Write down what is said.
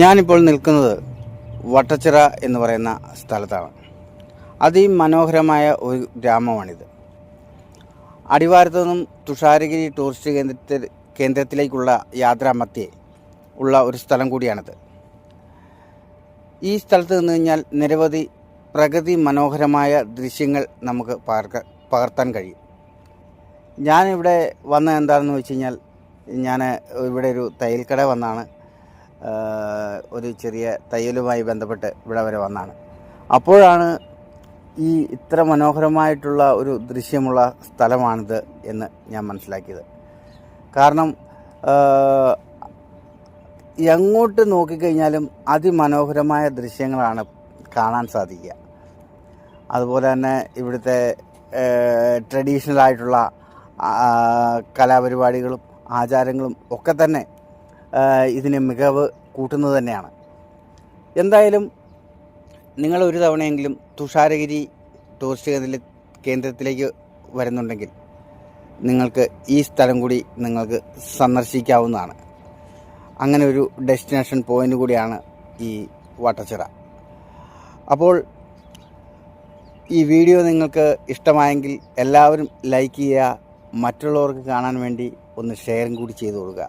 ഞാനിപ്പോൾ നിൽക്കുന്നത് വട്ടച്ചിറ എന്ന് പറയുന്ന സ്ഥലത്താണ്. അതിമനോഹരമായ ഒരു ഗ്രാമമാണിത്. അടിവാരത്തു നിന്നും തുഷാരഗിരി ടൂറിസ്റ്റ് കേന്ദ്രത്തിൽ കേന്ദ്രത്തിലേക്കുള്ള യാത്രാമധ്യേ ഉള്ള ഒരു സ്ഥലം കൂടിയാണിത്. ഈ സ്ഥലത്ത് നിന്ന് കഴിഞ്ഞാൽ നിരവധി പ്രകൃതി മനോഹരമായ ദൃശ്യങ്ങൾ നമുക്ക് പകർക്ക പകർത്താൻ കഴിയും. ഞാനിവിടെ വന്ന എന്താണെന്ന് വെച്ച് കഴിഞ്ഞാൽ ഞാൻ ഇവിടെ ഒരു തയ്യൽക്കട വന്നാണ്. ഒരു ചെറിയ തയ്യലുമായി ബന്ധപ്പെട്ട് ഇവിടെ വരെ വന്നാണ്. അപ്പോഴാണ് ഈ ഇത്ര മനോഹരമായിട്ടുള്ള ഒരു ദൃശ്യമുള്ള സ്ഥലമാണിത് എന്ന് ഞാൻ മനസ്സിലാക്കിയത്. കാരണം എങ്ങോട്ട് നോക്കിക്കഴിഞ്ഞാലും അതിമനോഹരമായ ദൃശ്യങ്ങളാണ് കാണാൻ സാധിക്കുക. അതുപോലെ തന്നെ ഇവിടുത്തെ ട്രഡീഷണൽ ആയിട്ടുള്ള കലാപരിപാടികളും ആചാരങ്ങളും ഒക്കെ തന്നെ ഇതിന് മികവ് കൂട്ടുന്നത് തന്നെയാണ്. എന്തായാലും നിങ്ങൾ ഒരു തവണയെങ്കിലും തുഷാരഗിരി ടൂറിസ്റ്റ് കേന്ദ്ര കേന്ദ്രത്തിലേക്ക് വരുന്നുണ്ടെങ്കിൽ നിങ്ങൾക്ക് ഈ സ്ഥലം കൂടി നിങ്ങൾക്ക് സന്ദർശിക്കാവുന്നതാണ്. അങ്ങനെ ഒരു ഡെസ്റ്റിനേഷൻ പോയിന്റ് കൂടിയാണ് ഈ വട്ടച്ചിറ. അപ്പോൾ ഈ വീഡിയോ നിങ്ങൾക്ക് ഇഷ്ടമായെങ്കിൽ എല്ലാവരും ലൈക്ക് ചെയ്യുക മറ്റുള്ളവർക്ക് കാണാൻ വേണ്ടി ഒന്ന് ഷെയറും കൂടി ചെയ്തു കൊടുക്കുക.